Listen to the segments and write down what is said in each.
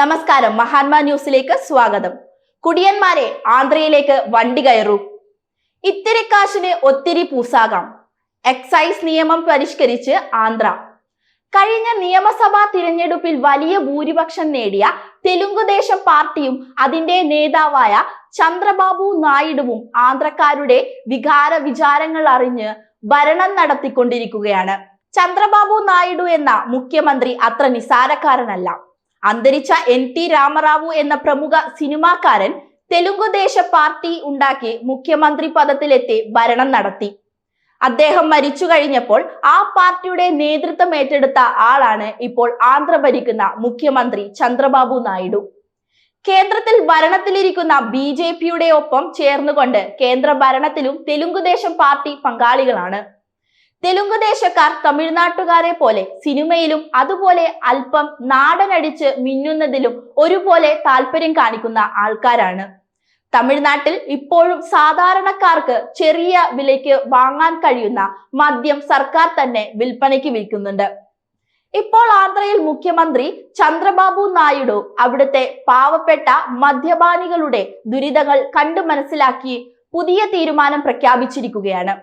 നമസ്കാരം. മഹാത്മാ ന്യൂസിലേക്ക് സ്വാഗതം. കുടിയന്മാരെ ആന്ധ്രയിലേക്ക് വണ്ടി കയറൂ. ഇത്തിരി കാശിന് ഒത്തിരി പൂസാകാം. എക്സൈസ് നിയമം പരിഷ്കരിച്ച് ആന്ധ്ര. കഴിഞ്ഞ നിയമസഭാ തിരഞ്ഞെടുപ്പിൽ വലിയ ഭൂരിപക്ഷം നേടിയ തെലുങ്കുദേശം പാർട്ടിയും അതിന്റെ നേതാവായ ചന്ദ്രബാബു നായിഡുവും ആന്ധ്രക്കാരുടെ വികാര വിചാരങ്ങൾ അറിഞ്ഞ് ഭരണം നടത്തിക്കൊണ്ടിരിക്കുകയാണ്. ചന്ദ്രബാബു നായിഡു എന്ന മുഖ്യമന്ത്രി അത്ര നിസാരക്കാരനല്ല അന്തരിച്ച എൻ ടി രാമറാവു എന്ന പ്രമുഖ സിനിമാക്കാരൻ തെലുങ്കുദേശ പാർട്ടി ഉണ്ടാക്കി മുഖ്യമന്ത്രി പദത്തിലെത്തി ഭരണം നടത്തി. അദ്ദേഹം മരിച്ചു കഴിഞ്ഞപ്പോൾ ആ പാർട്ടിയുടെ നേതൃത്വം ഏറ്റെടുത്ത ആളാണ് ഇപ്പോൾ ആന്ധ്ര ഭരിക്കുന്ന മുഖ്യമന്ത്രി ചന്ദ്രബാബു നായിഡു. കേന്ദ്രത്തിൽ ഭരണത്തിലിരിക്കുന്ന ബി ജെ പിയുടെ ഒപ്പം ചേർന്നുകൊണ്ട് കേന്ദ്ര ഭരണത്തിലും തെലുങ്കുദേശം പാർട്ടി പങ്കാളികളാണ്. തെലുങ്കുദേശക്കാർ തമിഴ്നാട്ടുകാരെ പോലെ സിനിമയിലും അതുപോലെ അല്പം നാടനടിച്ച് മിന്നുന്നതിലും ഒരുപോലെ താല്പര്യം കാണിക്കുന്ന ആൾക്കാരാണ്. തമിഴ്നാട്ടിൽ ഇപ്പോഴും സാധാരണക്കാർക്ക് ചെറിയ വിലയ്ക്ക് വാങ്ങാൻ കഴിയുന്ന മദ്യം സർക്കാർ തന്നെ വിൽപ്പനയ്ക്ക് വിൽക്കുന്നുണ്ട്. ഇപ്പോൾ ആന്ധ്രയിൽ മുഖ്യമന്ത്രി ചന്ദ്രബാബു നായിഡു അവിടുത്തെ പാവപ്പെട്ട മദ്യപാനികളുടെ ദുരിതങ്ങൾ കണ്ടു മനസ്സിലാക്കി പുതിയ തീരുമാനം പ്രഖ്യാപിച്ചിരിക്കുകയാണ്.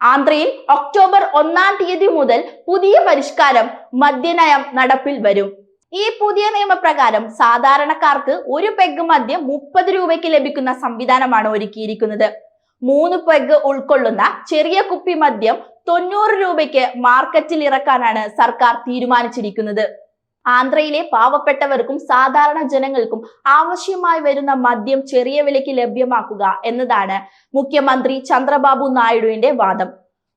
ആന്ധ്രയിൽ ഒക്ടോബർ ഒന്നാം തീയതി മുതൽ പുതിയ പരിഷ്കാരം മദ്യനയം നടപ്പിൽ വരും. ഈ പുതിയ നിയമപ്രകാരം സാധാരണക്കാർക്ക് ഒരു പെഗ് മദ്യം മുപ്പത് രൂപയ്ക്ക് ലഭിക്കുന്ന സംവിധാനമാണ് ഒരുക്കിയിരിക്കുന്നത്. മൂന്ന് പെഗ് ഉൾക്കൊള്ളുന്ന ചെറിയ കുപ്പി മദ്യം തൊണ്ണൂറ് രൂപയ്ക്ക് മാർക്കറ്റിൽ ഇറക്കാനാണ് സർക്കാർ തീരുമാനിച്ചിരിക്കുന്നത്. ആന്ധ്രയിലെ പാവപ്പെട്ടവർക്കും സാധാരണ ജനങ്ങൾക്കും ആവശ്യമായി വരുന്ന മദ്യം ചെറിയ വിലയ്ക്ക് ലഭ്യമാക്കുക എന്നതാണ് മുഖ്യമന്ത്രി ചന്ദ്രബാബു നായിഡുവിന്റെ വാദം.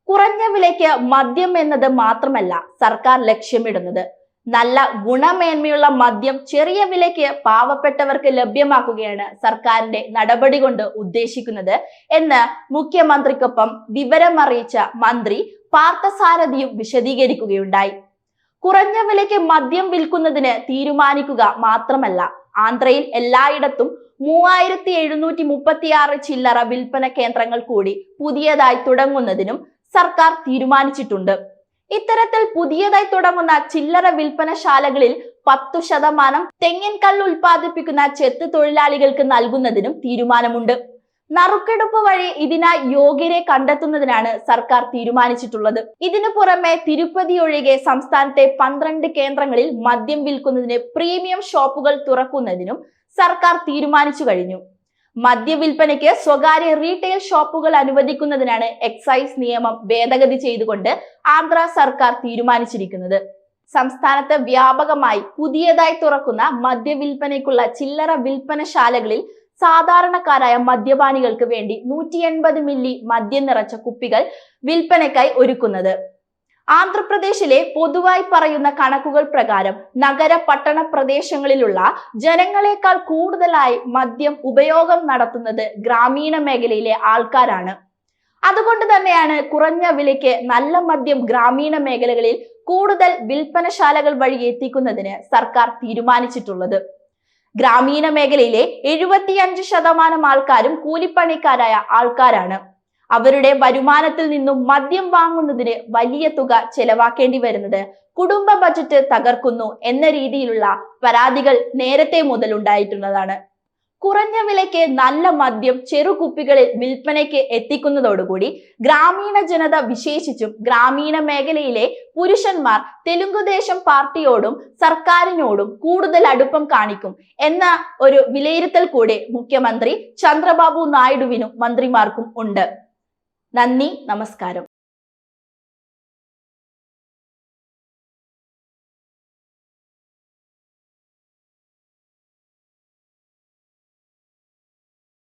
കുറഞ്ഞ വിലയ്ക്ക് മദ്യം എന്നത് മാത്രമല്ല സർക്കാർ ലക്ഷ്യമിടുന്നത്. നല്ല ഗുണമേന്മയുള്ള മദ്യം ചെറിയ വിലയ്ക്ക് പാവപ്പെട്ടവർക്ക് ലഭ്യമാക്കുകയാണ് സർക്കാരിന്റെ നടപടി കൊണ്ട് ഉദ്ദേശിക്കുന്നത് എന്ന് മുഖ്യമന്ത്രിക്കൊപ്പം വിവരമറിയിച്ച മന്ത്രി പാർത്ഥസാരഥിയും വിശദീകരിക്കുകയുണ്ടായി. കുറഞ്ഞ വിലയ്ക്ക് മദ്യം വിൽക്കുന്നതിന് തീരുമാനിക്കുക മാത്രമല്ല ആന്ധ്രയിൽ എല്ലായിടത്തും മൂവായിരത്തി എഴുന്നൂറ്റി മുപ്പത്തിയാറ് ചില്ലറ വിൽപ്പന കേന്ദ്രങ്ങൾ കൂടി പുതിയതായി തുടങ്ങുന്നതിനും സർക്കാർ തീരുമാനിച്ചിട്ടുണ്ട്. ഇത്തരത്തിൽ പുതിയതായി തുടങ്ങുന്ന ചില്ലറ വിൽപ്പനശാലകളിൽ പത്തു ശതമാനം തെങ്ങിൻ കല്ല് ഉൽപ്പാദിപ്പിക്കുന്ന ചെത്ത് തൊഴിലാളികൾക്ക് നൽകുന്നതിനും തീരുമാനമുണ്ട്. നറുക്കെടുപ്പ് വഴി ഇതിനായി യോഗ്യരെ കണ്ടെത്തുന്നതിനാണ് സർക്കാർ തീരുമാനിച്ചിട്ടുള്ളത്. ഇതിനു പുറമെ തിരുപ്പതി ഒഴികെ സംസ്ഥാനത്തെ പന്ത്രണ്ട് കേന്ദ്രങ്ങളിൽ മദ്യം വിൽക്കുന്നതിന് പ്രീമിയം ഷോപ്പുകൾ തുറക്കുന്നതിനും സർക്കാർ തീരുമാനിച്ചു കഴിഞ്ഞു. മദ്യവിൽപ്പനയ്ക്ക് സ്വകാര്യ റീറ്റെയിൽ ഷോപ്പുകൾ അനുവദിക്കുന്നതിനാണ് എക്സൈസ് നിയമം ഭേദഗതി ചെയ്തുകൊണ്ട് ആന്ധ്ര സർക്കാർ തീരുമാനിച്ചിരിക്കുന്നത്. സംസ്ഥാനത്ത് വ്യാപകമായി പുതിയതായി തുറക്കുന്ന മദ്യവിൽപ്പനയ്ക്കുള്ള ചില്ലറ വിൽപ്പനശാലകളിൽ സാധാരണക്കാരായ മദ്യപാനികൾക്ക് വേണ്ടി നൂറ്റി എൺപത് മില്ലി മദ്യം നിറച്ച കുപ്പികൾ വിൽപ്പനയ്ക്കായി ഒരുക്കുന്നത്. ആന്ധ്രാപ്രദേശിലെ പൊതുവായി പറയുന്ന കണക്കുകൾ പ്രകാരം നഗര പട്ടണ പ്രദേശങ്ങളിലുള്ള ജനങ്ങളെക്കാൾ കൂടുതലായി മദ്യം ഉപയോഗം നടത്തുന്നത് ഗ്രാമീണ മേഖലയിലെ ആൾക്കാരാണ്. അതുകൊണ്ട് തന്നെയാണ് കുറഞ്ഞ വിലയ്ക്ക് നല്ല മദ്യം ഗ്രാമീണ മേഖലകളിൽ കൂടുതൽ വിൽപ്പനശാലകൾ വഴി എത്തിക്കുന്നതിന് സർക്കാർ തീരുമാനിച്ചിട്ടുള്ളത്. ഗ്രാമീണ മേഖലയിലെ എഴുപത്തിയഞ്ച് ശതമാനം ആൾക്കാരും കൂലിപ്പണിക്കാരായ ആൾക്കാരാണ്. അവരുടെ വരുമാനത്തിൽ നിന്നും മദ്യം വാങ്ങുന്നതിന് വലിയ തുക ചെലവാക്കേണ്ടി വരുന്നത് കുടുംബ ബജറ്റ് തകർക്കുന്നു എന്ന രീതിയിലുള്ള പരാതികൾ നേരത്തെ മുതൽ ഉണ്ടായിട്ടുള്ളതാണ്. കുറഞ്ഞ വിലയ്ക്ക് നല്ല മദ്യം ചെറുകുപ്പികളിൽ വിൽപ്പനയ്ക്ക് എത്തിക്കുന്നതോടുകൂടി ഗ്രാമീണ ജനത വിശേഷിച്ചും ഗ്രാമീണ മേഖലയിലെ പുരുഷന്മാർ തെലുങ്കുദേശം പാർട്ടിയോടും സർക്കാരിനോടും കൂടുതൽ അടുപ്പം കാണിക്കും എന്ന ഒരു വിലയിരുത്തൽ കൂടെ മുഖ്യമന്ത്രി ചന്ദ്രബാബു നായിഡുവിനും മന്ത്രിമാർക്കും ഉണ്ട്. നന്ദി നമസ്കാരം.